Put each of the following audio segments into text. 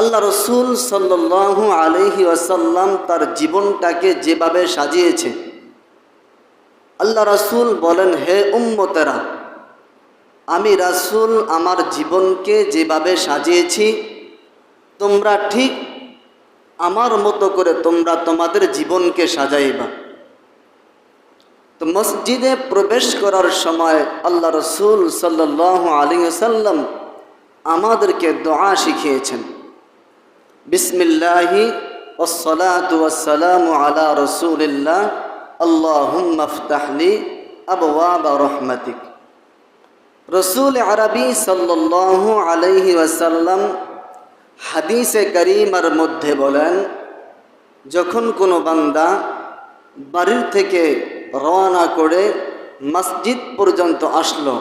আল্লাহ রসুল সাল্লাহ আলহি আসাল্লাম তার জীবনটাকে যেভাবে সাজিয়েছে। আল্লাহ রাসূল বলেন, হে উম্মতেরা, আমি রাসূল আমার জীবনকে যেভাবে সাজিয়েছি, তোমরা ঠিক আমার মতো করে তোমরা তোমাদের জীবনকে সাজাইবা। তো মসজিদে প্রবেশ করার সময় আল্লাহ রসুল সাল্লাহ আলী সাল্লাম আমাদেরকে দোয়া শিখিয়েছেন। বিসমিল্লাহি ওসলাত ওয়াসালাম আলা রসুলিল্লাহ। আল্লাহুম্মা ফতাহলি আবওয়াবা রহমাতিক। রসুল আরবি সাল্লাল্লাহু আলাইহি ওয়াসাল্লাম হাদিসে করিমার মধ্যে বলেন, যখন কোনো বান্দা বাড়ির থেকে রওনা করে মসজিদ পর্যন্ত আসলো,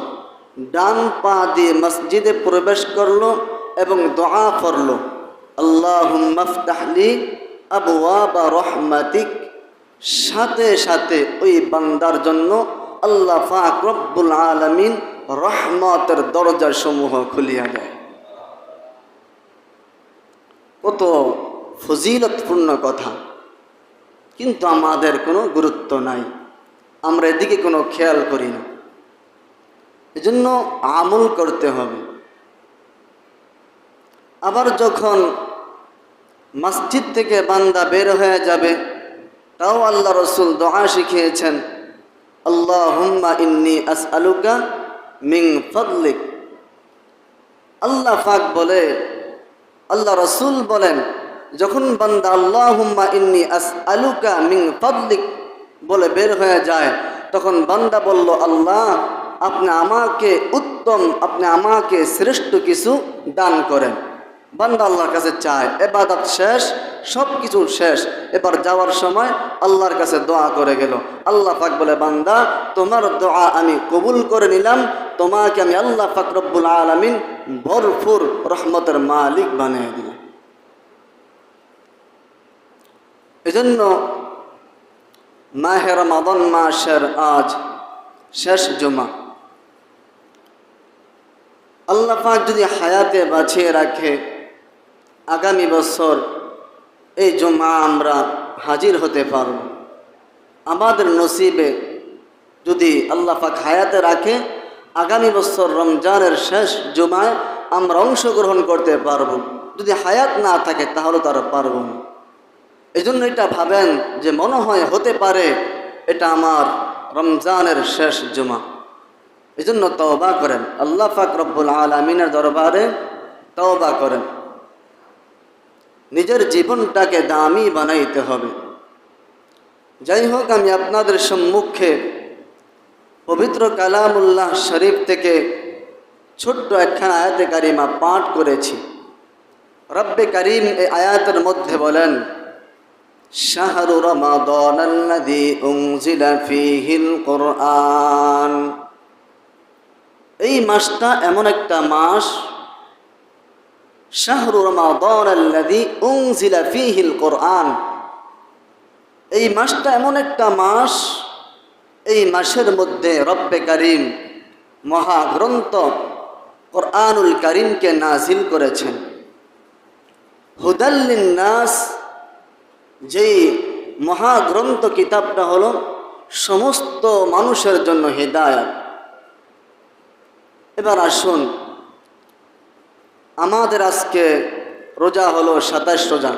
ডান পা দিয়ে মসজিদে প্রবেশ করল এবং দোয়া করল আল্লাহ মফতাহলি আবওয়াবা রহমাতিক। সাথে সাথে ওই বান্দার জন্য আল্লাহ ফাক রব্বুল আলমিন রহমতের দরজা সমূহ খুলিয়া যায় কত ফজিলতপূর্ণ কথা। কিন্তু আমাদের কোনো গুরুত্ব নাই। আমরা এদিকে কোনো খেয়াল করি না। এজন্য আমল করতে হবে। আবার যখন মসজিদ থেকে বান্দা বের হয়ে যাবে। তাও আল্লাহ রসুল দোয়া শিখিয়েছেন আল্লাহ হুম্মা ইন্নি আস আলুকা মিং ফদলিক। আল্লাহ ফাক বলে, আল্লাহ রসুল বলেন, যখন বান্দা আল্লাহ হুম্মা ইন্নি আস আলুকা মিং ফদলিক বলে বের হয়ে যায়, তখন বান্দা বলল, আল্লাহ, আপনি আমাকে উত্তম, আপনি আমাকে শ্রেষ্ঠ কিছু দান করেন। বান্দা আল্লাহর কাছে চায়, এবাদত শেষ সব কিছু শেষ। এবার যাওয়ার সময় আল্লাহর কাছে দোয়া করে গেল। আল্লাহ পাক বলে, বান্দা, তোমার দোয়া আমি কবুল করে নিলাম, তোমাকে আমি আল্লাহ পাক রব্বুল আলমিন ভরপুর রহমতের মালিক বানিয়ে দিলাম। এজন্য মাহের মাদন মাসের আজ শেষ জমা। আল্লাহ পাক যদি হায়াতে বাঁচিয়ে রাখে আগামী বছর এই জমা আমরা হাজির হতে পারব। আমাদের নসিবে যদি আল্লাহ পাক হায়াতে রাখে, আগামী বছর রমজানের শেষ জমায় আমরা অংশগ্রহণ করতে পারব। যদি হায়াত না থাকে, তাহলে তারা পারব না। এই জন্য এটা ভাবেন যে মনে হয় হতে পারে, এটা আমার রমজানের শেষ জমা। এই জন্য তওবা করেন। আল্লাহ পাক রব্বুল আলমিনের দরবারে তওবা করেন। নিজের জীবনটাকে দামি বানাইতে হবে। যাই হোক, আমি আপনাদের সম্মুখে পবিত্র কালামুল্লাহ শরীফ থেকে ছোট্ট একখানা আয়াতে কারিমা পাঠ করেছি। রব্বে করিম এই আয়াতের মধ্যে বলেন ফীহিল কুরআন। এই মাসটা এমন একটা মাস শাহরু ফীহিল কুরআন। এই মাসটা এমন একটা মাস, এই মাসের মধ্যে রব্বে করিম মহাগ্রন্থ কোরআনুল করিমকে নাজিল করেছেন। নাস যেই মহাগ্রন্থ কিতাবটা হলো, সমস্ত মানুষের জন্য হেদায়ত। এবার আসুন আমাদের আজকে রোজা হলো সাতাশ রোজা।